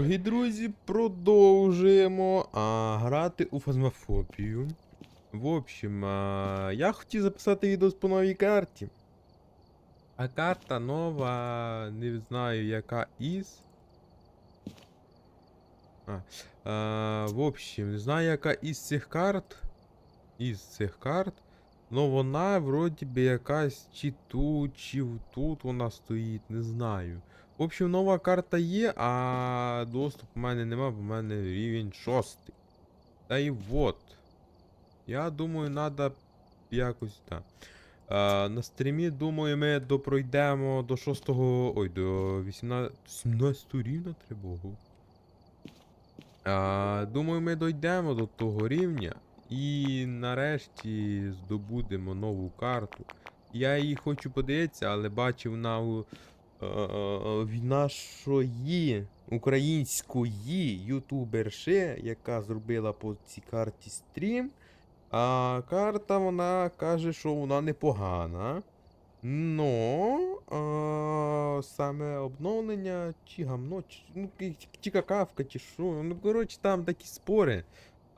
Дорогі друзі, продовжуємо а, грати у фазмофобію. В общем, а, я хотів записати відео по новій карті. А карта нова, не знаю яка із. А, а, в общем, не знаю яка із цих карт. Із цих карт. Ну вона вроді би якась чи тут, чи тут вона стоїть, не знаю. В общем, нова карта є, а доступу у мене нема, бо в мене рівень 6. Та і вот. Я думаю, треба якось так. А, на стрімі, думаю, ми допройдемо до 6. Ой, до 18. 17 рівня тривогу. А, думаю, ми дійдемо до того рівня. І нарешті здобудемо нову карту. Я її хочу подивитися, але бачив на від нашої української ютуберши, яка зробила по цій карті стрім. А карта вона каже, що вона непогана. Но а, саме обновлення чи гамно, чи, ну, чи какавка, чи що. Ну, коротше, там такі спори.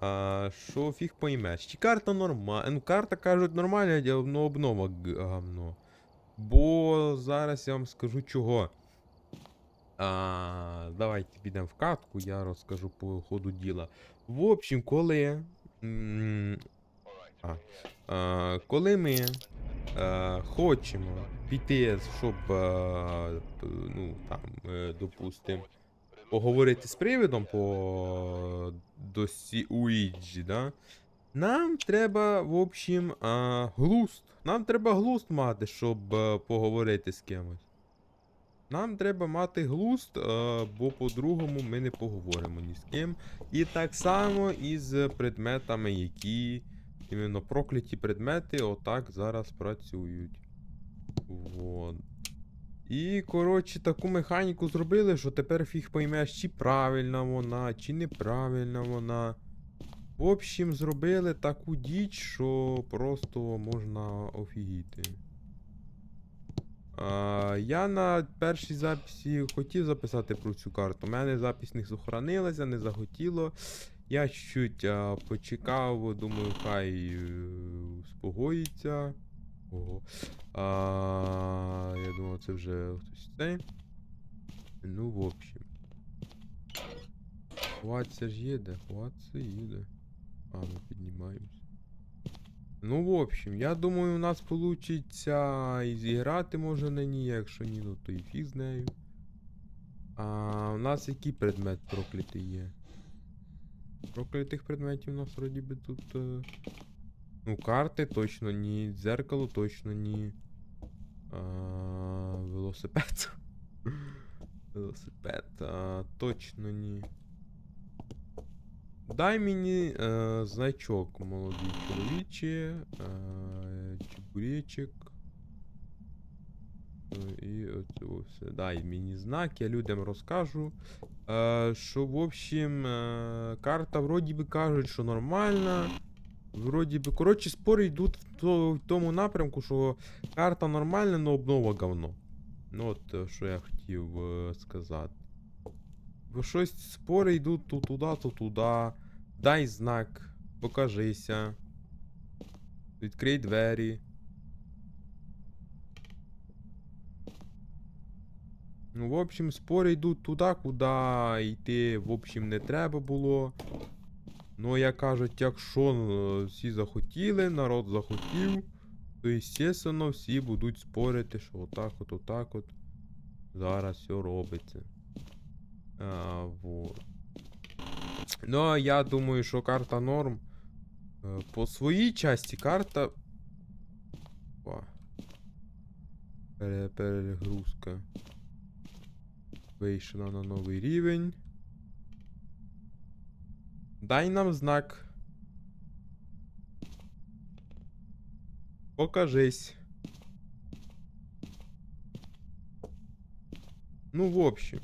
А, що фіг поймеш. Чи карта нормальна? Ну, карта кажуть нормальна, а ну, обнова гамно. Бо зараз я вам скажу чого. А, давайте підемо в катку, я розкажу по ходу діла. В общем, коли. А, а, коли ми е, хочемо піти, щоб, е, п- ну, там, е, допустим, поговорити з привидом по досі Уіджі, да? Нам треба, в общем, а, глуст. Нам треба глуст мати, щоб е, поговорити з кимось. Нам треба мати глуст, е, бо по-другому ми не поговоримо ні з ким. І так само із предметами, які іменно прокляті предмети отак зараз працюють. Вот. І, коротше, таку механіку зробили, що тепер фіг поймеш, чи правильна вона, чи неправильна вона. В общем, зробили таку діч, що просто можна офігіти. А, я на першій записі хотів записати про цю карту. У мене запись не сохранилася, не захотіло. Я чуть а, почекав, думаю, хай е, спогоїться. Ого. А, я думав, це вже хтось цей. Ну, в общем. Хватся ж їде, хватся їде. А, ми піднімаємось. Ну, в общем, я думаю, у нас получиться і зіграти може на ній, якщо ні, ну то і фіг з нею. А у нас який предмет проклятий є? Проклятих предметів у нас вроді би тут. е, Ну, карти точно ні, дзеркало точно ні. А, велосипед. Велосипед. А, точно ні. Дай мені е, значок, молодий чоловіче. Е, чебуречик. Е, І оце все. Дай мені знак, я людям розкажу. Е, що, в общем, е, карта вроді би кажуть, що нормальна. Вроді би, коротше, спори йдуть в, тому напрямку, що карта нормальна, но обнова говно. Ну от, е, що я хотів е, сказати. Бо щось спори йдуть то туди, то туди. Дай знак, покажися. Відкрий двері. Ну, в общем, спори йдуть туди, куди йти, в общем, не треба було. Ну, як кажуть, якщо е, всі захотіли, народ захотів, то, естественно, всі будуть спорити, що отак от, отак от. Зараз все робиться. А, вот. Ну, а я думаю, що карта норм. Е, По своїй часті карта. Опа. Перегрузка. Вийшла на новий рівень. Дай нам знак. Покажись. Ну, в общем.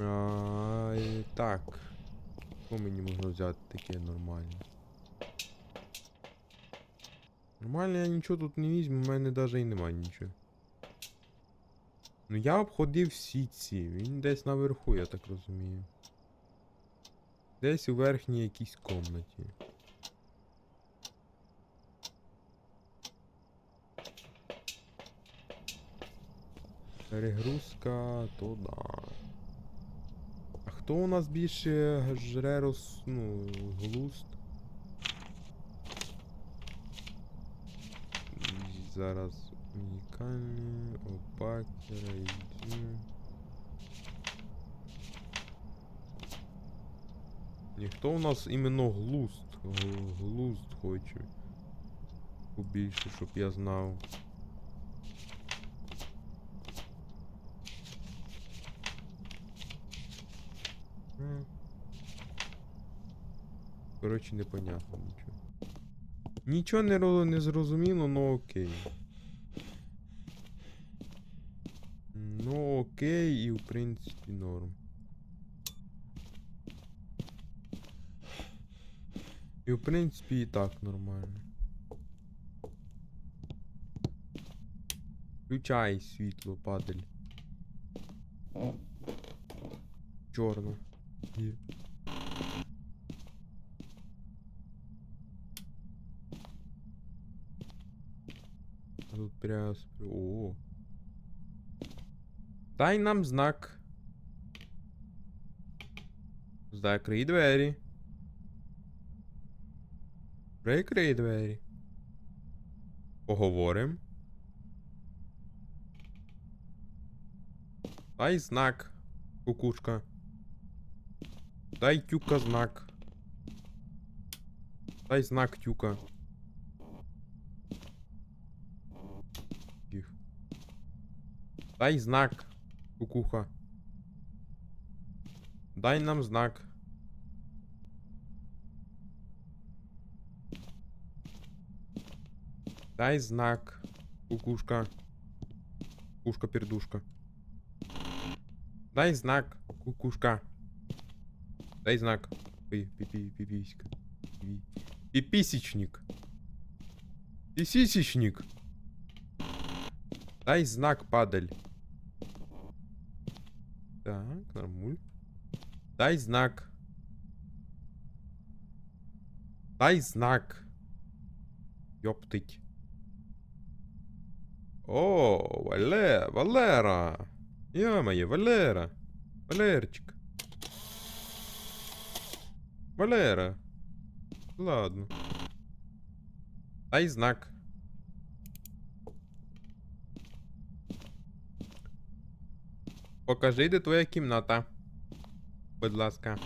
А, і так. Що мені можна взяти таке нормальне? Нормально я нічого тут не візьму, в мене навіть і немає нічого. Ну я обходив всі ці. Він десь наверху, я так розумію. Десь у верхній якійсь комнаті. Перегрузка, то да. Хто у нас більше жре роз... ну, глуст? Зараз унікальні, опакера, ID. Ніхто у нас іменно глуст. Глуст хоче. Побільше, щоб я знав. Коротше, непонятно нічого. Нічого не, не зрозуміло, ну окей. Ну окей, і в принципі норм. І в принципі і так нормально. Включай світло, падаль. Чорно. Є. А Тут пряс. О. Дай нам знак. Закрий двері. Прикрий двері. Поговорим. Дай знак, кукушка. Дай тюка знак. Дай знак тюка. Тих. Дай знак, кукуха. Дай нам знак. Дай знак, кукушка. Кукушка-пердушка. Дай знак, кукушка. Дай знак. Ой, пипи, пиписька. Пи- Пиписечник. Писисечник. Дай знак, падаль. Так, нормуль. Дай знак. Дай знак. Ёптыть. О, Вале, Валера. Ё-моё, Валера. Валерчик. Валера. Ладно. Дай знак. Покажи, де твоя кімната. Будь ласка.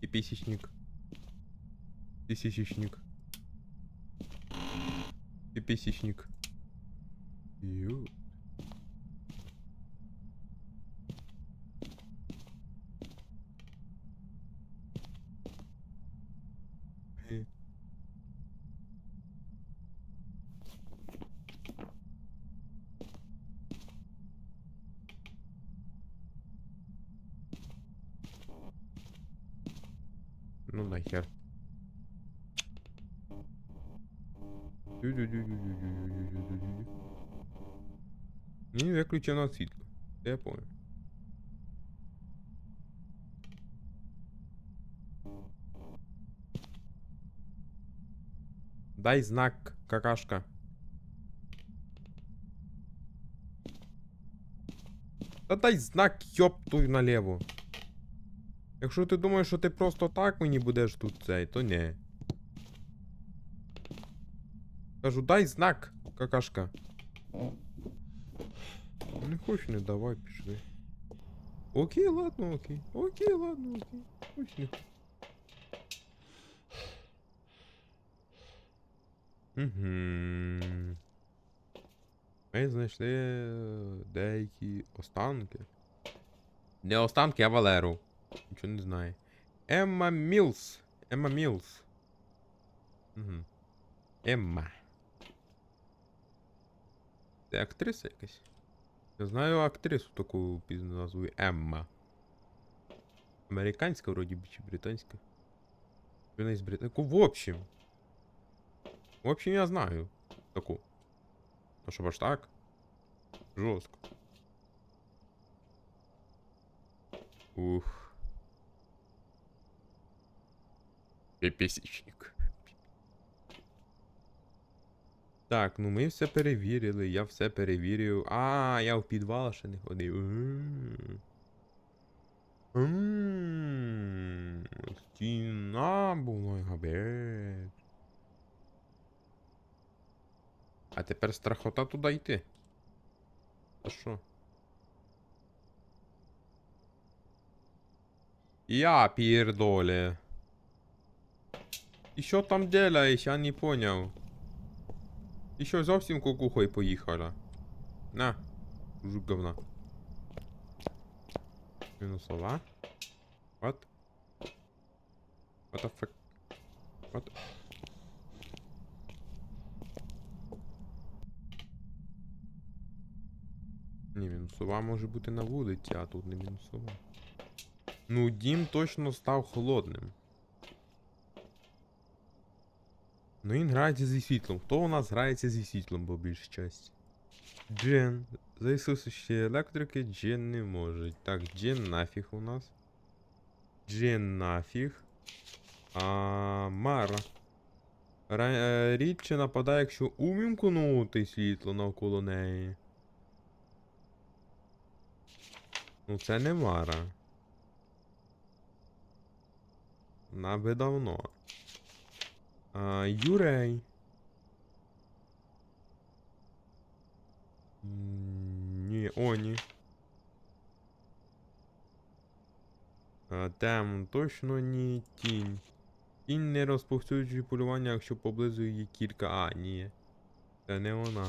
І пісічник. Пісічник. І пісічник. Ю. Ну нахер. Ні, виключено світло. Це я понял. Дай знак, какашка. Да дай знак, ёптую налево. Якщо ти думаєш, що ти просто так мені будеш тут цей, то не. Кажу, дай знак, какашка. Не хочу, не давай, пішли. Окей, ладно, окей. Окей, ладно, окей. Не. Угу. Ми знайшли деякі останки. Не останки, а Валеру. Нічого не знає. Емма Мілс. Емма Мілс. Угу. Емма. Це актриса якась? Я знаю актрису таку під назвою Емма. Американська вроді би чи британська. Вона із Британська. В общем. В общем, я знаю таку. Ну, щоб аж так. Жорстко. Ух. Піпісічник. Так, ну ми все перевірили, я все перевірив. А, я в підвал ще не ходив. Стіна була габет. А тепер страхота туди йти. Та що? Я пірдоле. І що там делаєш, я не поняв. Ти що зовсім кукухою поїхала? На, жук говна. Мінусова. What? What the fuck? What? Ні, мінусова може бути на вулиці, а тут не мінусова. Ну, дім точно став холодним. Ну він грається зі світлом. Хто у нас грається зі світлом, бо більш часть? Джен. За Ісусущі електрики Джен не може. Так, Джен нафіг у нас. Джен нафіг. А, Мара. Ра- е, Рідше нападає, якщо увімкнути світло навколо неї. Ну це не Мара. Вона би давно. Юрей. Ні, Оні. А, Демон, точно ні. Тінь. Тінь не розповсюджує полювання, якщо поблизу є кілька. А, ні. Це не вона.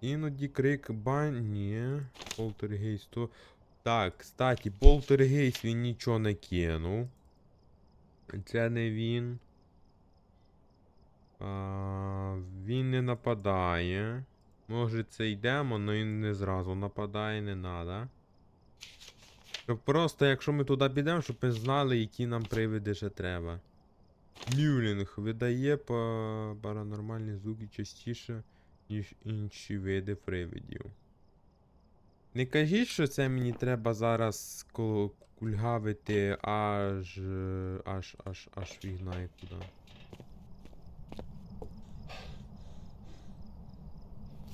Іноді крик бань. Ні. Полтергейст. То... Так, кстати, полтергейст він нічого не кинув. Це не він. А, він не нападає. Може це й демон, але він не зразу нападає, не надо. Щоб просто, якщо ми туди підемо, щоб ми знали, які нам привиди ще треба. Мюлінг видає па- паранормальні звуки частіше, ніж інші види привидів. Не кажіть, що це мені треба зараз кульгавити аж. аж аж аж фіг знає куди.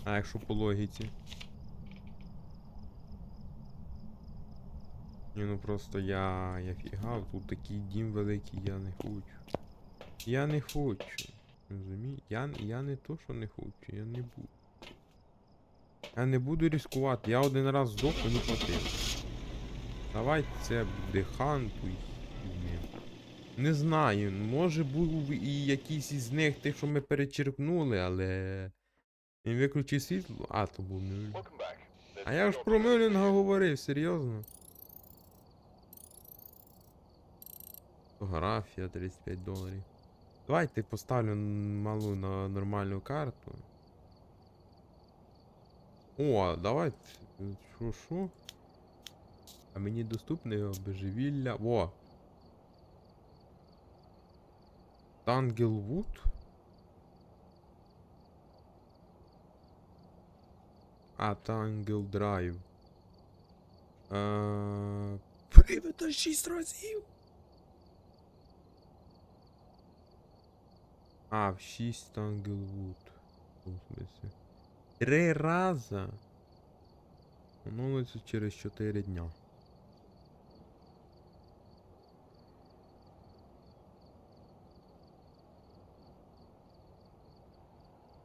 А якщо по логіці? Ні, ну просто я. я фігав, тут такий дім великий, я не хочу. Я не хочу. Розумієте? Я, я не то, що не хочу, я не буду. Я не буду ризикувати, я один раз здохну, не платив. Давайте це буде ханту і. Не знаю, може був і якийсь із них тих, що ми перечеркнули, але. Він виключив світло. А, то був не. А я ж про Мюлінга говорив, серйозно. Фотографія 35 доларів. Давайте поставлю н- малу на нормальну карту. О, давайте. Що, що? А мені доступне обожевілля. Во! Тангелвуд? А, Тангел Драйв. Е, Привида 6 разів. А, в 6 Тангелвуд. В? Три раза. Оновиться через 4 дня.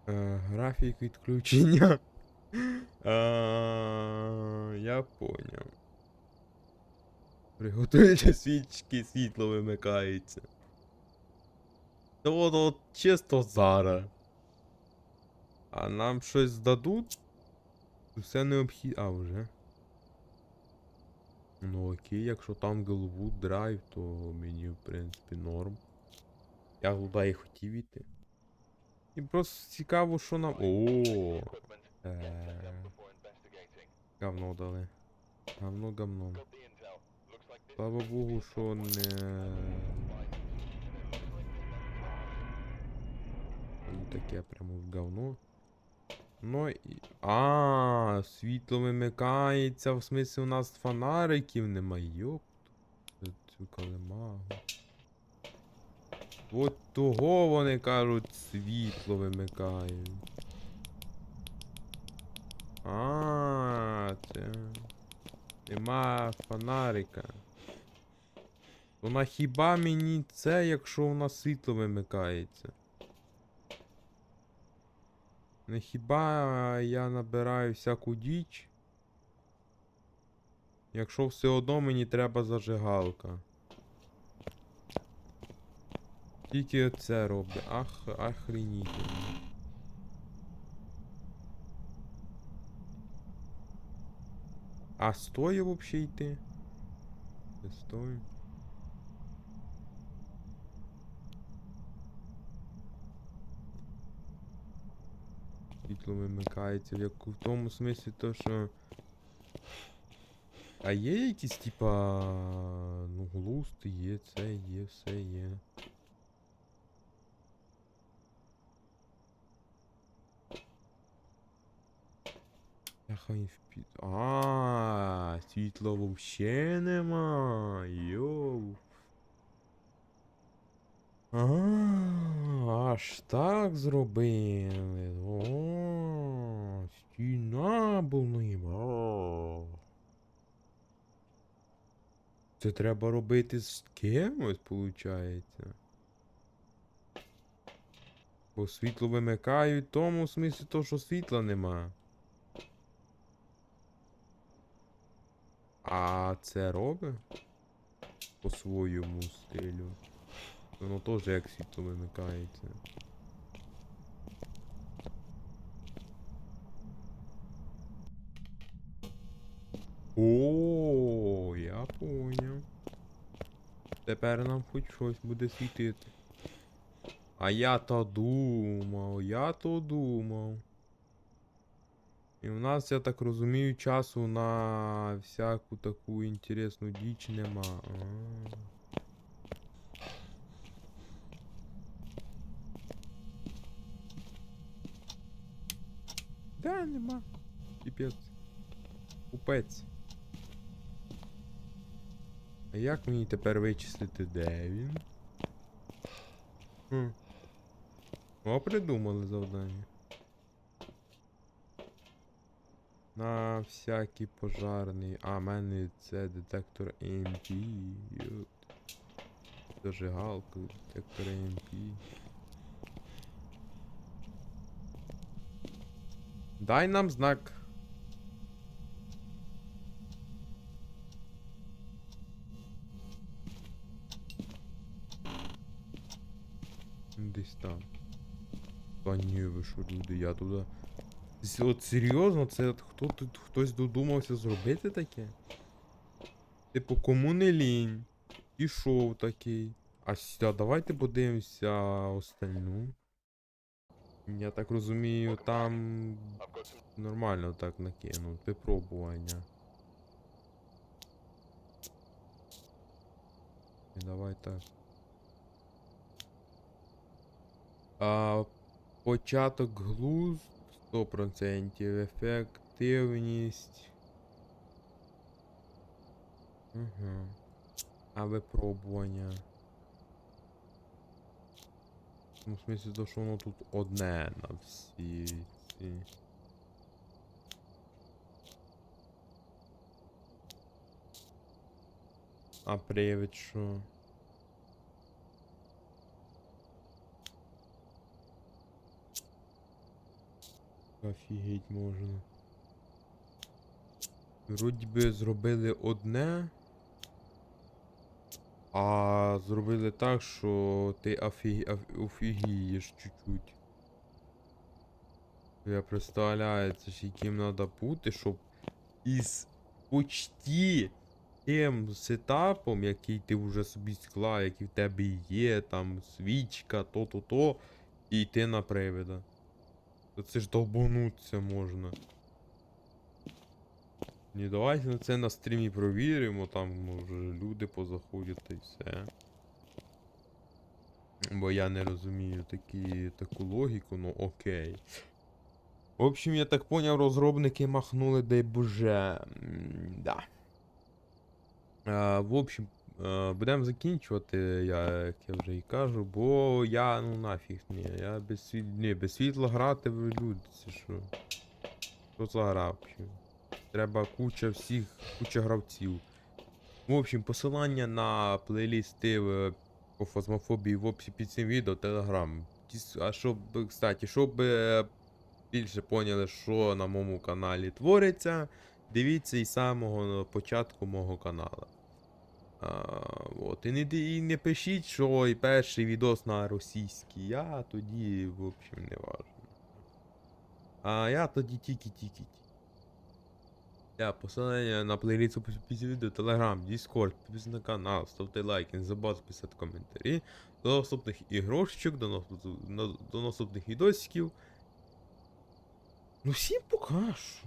Е, графік відключення. Я поняв. Приготуйте свічки, світло вимикається. То от чисто зараз. А нам щось дадуть? Все необхідно. А вже. Ну окей, якщо там Голвуд драйв, то мені в принципі норм. Я туди і хотів іти. І просто цікаво, що нам. О, е, Говно дали. Говно говном. Слава Богу, що не. Не таке прямо в говно. Ну і. А, світло вимикається, в смислі у нас фонариків немає. Йоп. Цю калимагу. От того вони кажуть, світло вимикають. А, це. Нема фонарика. То на хіба мені це, якщо у нас світло вимикається? Не хіба я набираю всяку діч? Якщо все одно мені треба зажигалка. Тільки це роблю. Ах, охренітельно. А стоїть вообще йти? Не стоїть. Світло вимикається, як в тому смислі то, що. А є якісь, типа. Ну, глусти є, це є, все є. Він впід. А, світла вообще нема. Йоу. А, аж так зробили. О, стіна була. Це треба робити з кимось, виходить. Бо світло вимикають в тому смислі то, що світла нема. А це робить по своєму стилю. Воно теж як світло вимикається. О, я поняв. Тепер нам хоч щось буде світити. А я то думав, я то думав. І в нас, я так розумію, часу на всяку таку інтересну діч нема. А. Да, нема. Піпець. Купець. А як мені тепер вичислити, де він? Хм. О, придумали завдання. На всякий пожарний. А, в мене це детектор. Йот. Зажигалка, детектор EMP. Дай нам знак. Десь там. Та ви що, люди, я туди. От серйозно, це хто тут хтось додумався зробити таке? Типу, кому не лінь? Пішов такий. А ся, давайте подивимося остальну. Я так розумію, там нормально так накинув. Випробування. І давай так. А, початок глузд 100%, ефективність. Угу. А випробування. Ну, в смысле, то, що воно тут одне на всі ці. А привід що? Офігеть можна. Вроді би зробили одне. А зробили так, що ти офіг... офігієш чуть-чуть. Я представляю, це ж яким треба бути, щоб із почти тим сетапом, який ти вже собі склав, який в тебе є, там свічка, то-то-то, і йти на привида. То це ж долбануться можна. Ні, давайте на це на стрімі провіримо, там може люди позаходять та й все. Бо я не розумію такі, таку логіку, ну окей. В общем, я так поняв, розробники махнули дай боже. Да. А, в общем, будемо закінчувати, я, як я вже і кажу, бо я, ну нафіг, ні, я без світ... ні, без світла грати в люди, це що? Що за гра? Треба куча всіх, куча гравців. В общем, посилання на плейлісти по фазмофобії в описі під цим відео, телеграм. А щоб, кстати, щоб е, більше поняли, що на моєму каналі твориться, дивіться із самого початку мого каналу. От. І, не, і не пишіть, що і перший відос на російській. Я тоді, в общем, не важно. А я тоді тільки-тільки. Я посилання на плейліст після відео, Телеграм, Discord, підписуйтесь на канал, ставте лайки, не забудьте писати коментарі. До наступних ігрошечок, до, до наступних відосиків. Ну всім покажу.